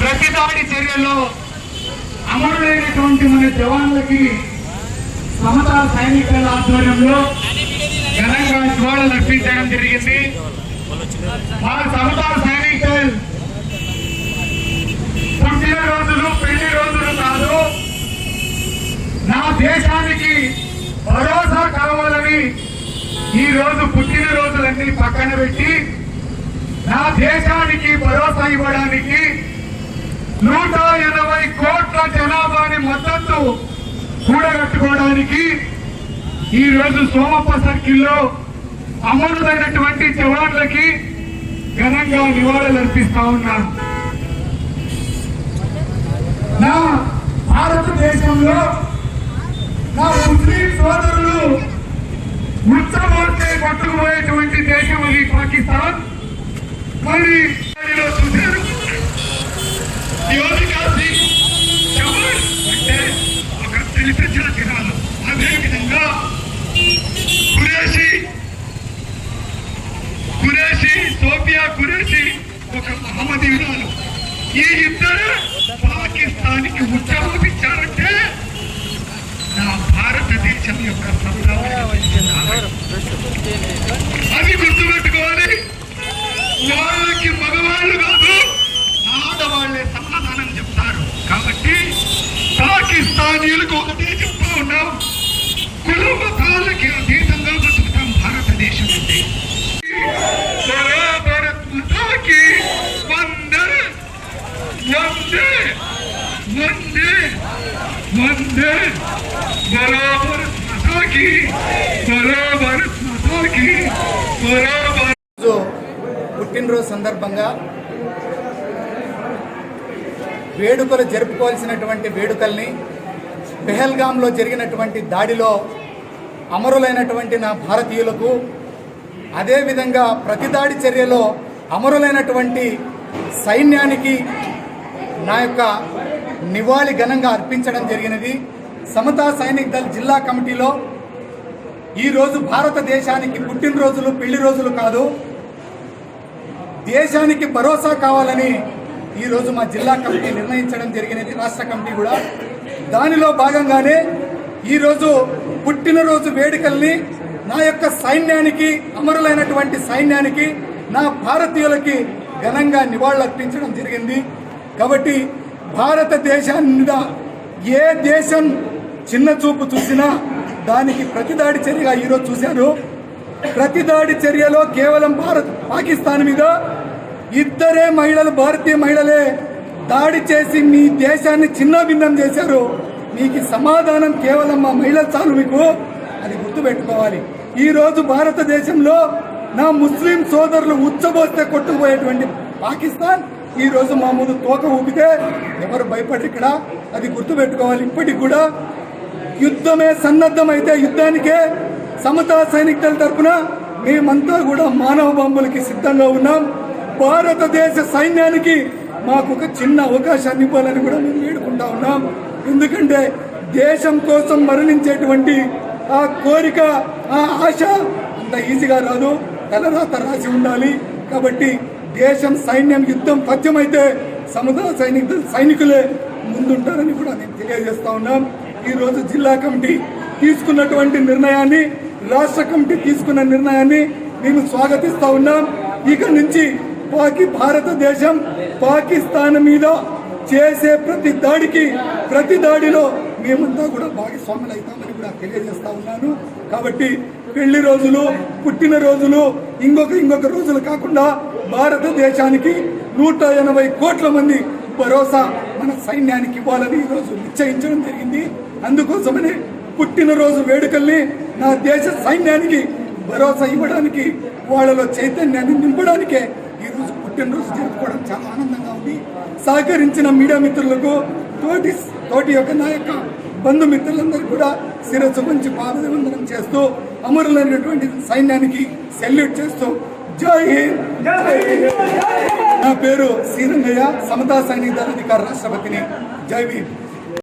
ప్రతిదాడి చర్యల్లో అమరులైనటువంటి మన జవాన్లకి సమతా సైనికుల ఆధ్వర్యంలో ఘనంగా నివాళులు అర్పించడం జరిగింది. మా సమతా సైనికులు. పుట్టిన రోజులు పెళ్ళి రోజులు కాదు. నా దేశానికి భరోసా కావాలని ఈ రోజు పుట్టిన రోజులన్నీ పక్కన పెట్టి నా దేశానికి భరోసా ఇవ్వడానికి నూట ఎనభై కోట్ల జనాభాని మద్దతు కూడగట్టుకోవడానికి ఈ రోజు సోమప్ప సర్కిల్లో అమరులైనటువంటి జవాన్లకి ఘనంగా నివాళులర్పిస్తా ఉన్నాను నా భారతదేశంలో నా ముస్లిం సోదరులు ఉచ్చమోర్చే పట్టుకుపోయేటువంటి దేశం అది పాకిస్తాన్. మరి ఒక మహమ్మదీయురాలు ఈ ఇద్దరు పాకిస్తాన్కి ఉద్యమించారంటే నా భారతదేశం యొక్క అది గుర్తుపెట్టుకోవాలి. వాళ్ళకి మగవాళ్ళు కాదు ఆడవాళ్ళే సమాధానం చెప్తారు. కాబట్టి పాకిస్తానీలకు ఒక వందే పుట్టినరోజు సందర్భంగా వేడుకలు జరుపుకోవాల్సినటువంటి వేడుకల్ని పెహల్గాంలో జరిగినటువంటి దాడిలో అమరులైనటువంటి నా భారతీయులకు అదేవిధంగా ప్రతిదాడి చర్యలో అమరులైనటువంటి సైన్యానికి నా యొక్క నివాళి ఘనంగా అర్పించడం జరిగినది. సమతా సైనిక్ దళ్ జిల్లా కమిటీలో ఈరోజు భారతదేశానికి పుట్టినరోజులు పెళ్ళి రోజులు కాదు. దేశానికి భరోసా కావాలని ఈరోజు మా జిల్లా కమిటీ నిర్ణయించడం జరిగినది. రాష్ట్ర కమిటీ కూడా. దానిలో భాగంగానే ఈరోజు పుట్టినరోజు వేడుకల్ని నా యొక్క సైన్యానికి అమరులైనటువంటి సైన్యానికి నా భారతీయులకి ఘనంగా నివాళులర్పించడం జరిగింది. కాబట్టి భారతదేశాన్ని మీద ఏ దేశం చిన్న చూపు చూసినా దానికి ప్రతిదాడి చర్యగా ఈరోజు చూశారు. ప్రతిదాడి చర్యలో కేవలం భారత్ పాకిస్తాన్ మీద ఇద్దరే మహిళలు భారతీయ మహిళలే దాడి చేసి మీ దేశాన్ని చిన్నభిన్నం చేశారు. మీకు సమాధానం కేవలం మా మహిళలు చాలు మీకు. అది గుర్తుపెట్టుకోవాలి. ఈరోజు భారతదేశంలో నా ముస్లిం సోదరులు ఉచ్చబోస్తే కొట్టుకుపోయేటువంటి పాకిస్తాన్ ఈరోజు మా ముందు తోక ఊపితే ఎవరు భయపడి ఇక్కడ అది గుర్తుపెట్టుకోవాలి. ఇప్పటికి కూడా యుద్ధమే సన్నద్ధమైతే యుద్ధానికే సమతా సైనికుల తరఫున మేమంతా కూడా మానవ బొమ్మలకి సిద్ధంగా ఉన్నాం. భారతదేశ సైన్యానికి మాకు ఒక చిన్న అవకాశాన్ని ఇవ్వాలని కూడా మేము వేడుకుంటా ఉన్నాం. ఎందుకంటే దేశం కోసం మరణించేటువంటి ఆ కోరిక ఆ ఆశ అంత ఈజీగా రాదు. తలరాత రాసి ఉండాలి. కాబట్టి దేశం సైన్యం యుద్ధం పథ్యమైతే సముద్ర సైనిక సైనికులే ముందుంటారని కూడా నేను తెలియజేస్తా ఉన్నాం. ఈరోజు జిల్లా కమిటీ తీసుకున్నటువంటి నిర్ణయాన్ని రాష్ట్ర కమిటీ తీసుకున్న నిర్ణయాన్ని మేము స్వాగతిస్తా ఉన్నాం. ఇక నుంచి పాకి భారతదేశం పాకిస్తాన్ మీద చేసే ప్రతి దాడికి ప్రతి దాడిలో మేమంతా కూడా భాగస్వాములు అవుతామని కూడా తెలియజేస్తా ఉన్నాను. కాబట్టి పెళ్ళి రోజులు పుట్టిన రోజులు ఇంకొక ఇంకొక రోజులు కాకుండా భారతదేశానికి నూట ఎనభై కోట్ల మంది భరోసా మన సైన్యానికి ఇవ్వాలని ఈరోజు నిశ్చయించడం జరిగింది. అందుకోసమనే పుట్టినరోజు వేడుకల్ని నా దేశ సైన్యానికి భరోసా ఇవ్వడానికి వాళ్ళలో చైతన్యాన్ని నింపడానికే ఈరోజు పుట్టినరోజు జరుపుకోవడం చాలా ఆనందంగా ఉంది. సహకరించిన మీడియా మిత్రులకు తోటి తోటి యొక్క నా యొక్క బంధుమిత్రులందరూ కూడా శిరస్సు మంచి పాదవందనం చేస్తూ అమరులైనటువంటి సైన్యానికి సెల్యూట్ చేస్తూ జై హింద్. జై హింద్. నా పేరు శ్రీరంగయ్య సమతా సైనిక దళ అధికార రాష్ట్రపతిని. జై భీమ్.